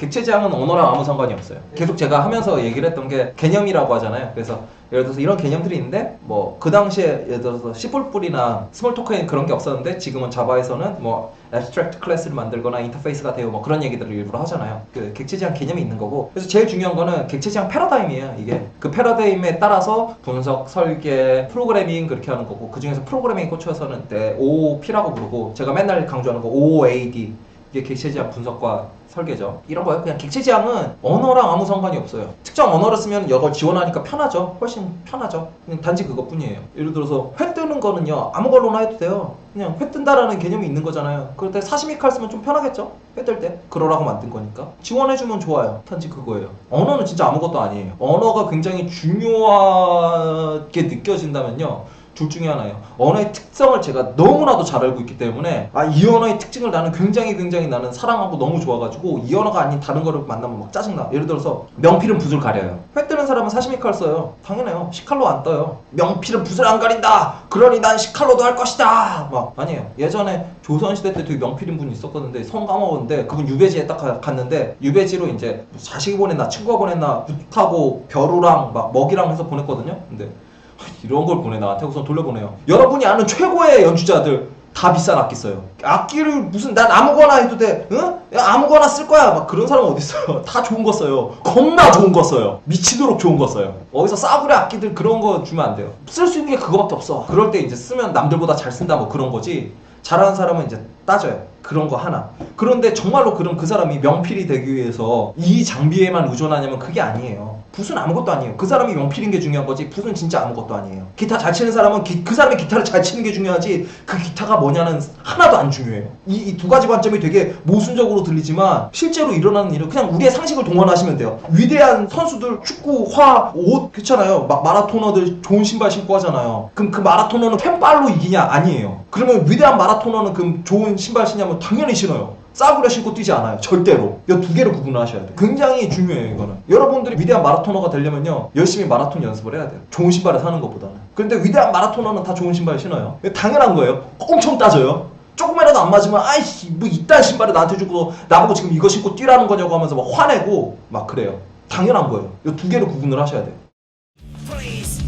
객체 지향은 언어랑 아무 상관이 없어요. 계속 제가 하면서 얘기를 했던 게 개념이라고 하잖아요. 그래서 예를 들어서 이런 개념들이 있는데 뭐 그 당시에 예를 들어서 C++이나 스몰 토크엔 그런 게 없었는데 지금은 자바에서는 뭐 abstract 클래스를 만들거나 인터페이스가 되고 뭐 그런 얘기들을 일부러 하잖아요. 그 객체 지향 개념이 있는 거고 그래서 제일 중요한 거는 객체 지향 패러다임이에요. 이게 그 패러다임에 따라서 분석, 설계, 프로그래밍 그렇게 하는 거고 그 중에서 프로그래밍 꽂혀서는 때 OOP라고 부르고 제가 맨날 강조하는 거 OOAD 이게 객체 지향 분석과 설계죠. 이런 거예요. 그냥 객체 지향은 언어랑 아무 상관이 없어요. 특정 언어를 쓰면 이걸 지원하니까 편하죠. 훨씬 편하죠. 단지 그것뿐이에요. 예를 들어서 회 뜨는 거는요. 아무 걸로나 해도 돼요. 그냥 회 뜬다라는 개념이 있는 거잖아요. 그럴 때 사시미 칼 쓰면 좀 편하겠죠? 회 뜰 때. 그러라고 만든 거니까. 지원해주면 좋아요. 단지 그거예요. 언어는 진짜 아무것도 아니에요. 언어가 굉장히 중요하게 느껴진다면요. 둘 중에 하나예요. 언어의 특성을 제가 너무나도 잘 알고 있기 때문에 아 이 언어의 특징을 나는 굉장히 굉장히 나는 사랑하고 너무 좋아가지고 이 언어가 아닌 다른 거를 만나면 막 짜증나. 예를 들어서 명필은 붓을 가려요. 회 뜨는 사람은 사시미 칼 써요. 당연해요. 시칼로 안 떠요. 명필은 붓을 안 가린다. 그러니 난 시칼로도 할 것이다. 막 아니에요. 예전에 조선시대 때 되게 명필인 분이 있었거든데 성 까먹었는데 그분 유배지에 딱 가- 갔는데 유배지로 이제 뭐 자식이 보냈나 친구가 보냈나 붓하고 벼루랑 막 먹이랑 해서 보냈거든요. 근데 이런 걸 보내 나한테 우선 돌려보내요. 여러분이 아는 최고의 연주자들 다 비싼 악기 써요. 악기를 무슨 난 아무거나 해도 돼, 응? 야, 아무거나 쓸 거야. 막 그런 사람 어디 있어요? 다 좋은 거 써요. 겁나 좋은 거 써요. 미치도록 좋은 거 써요. 어디서 싸구려 악기들 그런 거 주면 안 돼요. 쓸 수 있는 게 그거밖에 없어. 그럴 때 이제 쓰면 남들보다 잘 쓴다 뭐 그런 거지. 잘하는 사람은 이제 따져요. 그런 거 하나. 그런데 정말로 그럼 그 사람이 명필이 되기 위해서 이 장비에만 의존하냐면 그게 아니에요. 붓은 아무것도 아니에요. 그 사람이 명필인 게 중요한 거지 붓은 진짜 아무것도 아니에요. 기타 잘 치는 사람은 기- 그 사람이 기타를 잘 치는 게 중요하지 그 기타가 뭐냐는 하나도 안 중요해요. 이 두 가지 관점이 되게 모순적으로 들리지만 실제로 일어나는 일은 그냥 우리의 상식을 동원하시면 돼요. 위대한 선수들 축구, 화, 옷 그렇잖아요. 막 마라토너들 좋은 신발 신고 하잖아요. 그럼 그 마라토너는 펜발로 이기냐? 아니에요. 그러면 위대한 마라토너는 그럼 좋은 신발 신냐면 당연히 신어요. 싸구려 신고 뛰지 않아요. 절대로. 이 두 개를 구분하셔야 돼요. 굉장히 중요해요, 이거는. 여러분들이 위대한 마라토너가 되려면요. 열심히 마라톤 연습을 해야 돼요. 좋은 신발을 사는 것보다는. 근데 위대한 마라토너는 다 좋은 신발 신어요. 당연한 거예요. 엄청 따져요. 조금이라도 안 맞으면 아이씨 뭐 이딴 신발을 나한테 주고 나보고 지금 이거 신고 뛰라는 거냐고 하면서 막 화내고 막 그래요. 당연한 거예요. 이 두 개를 구분을 하셔야 돼요. Please,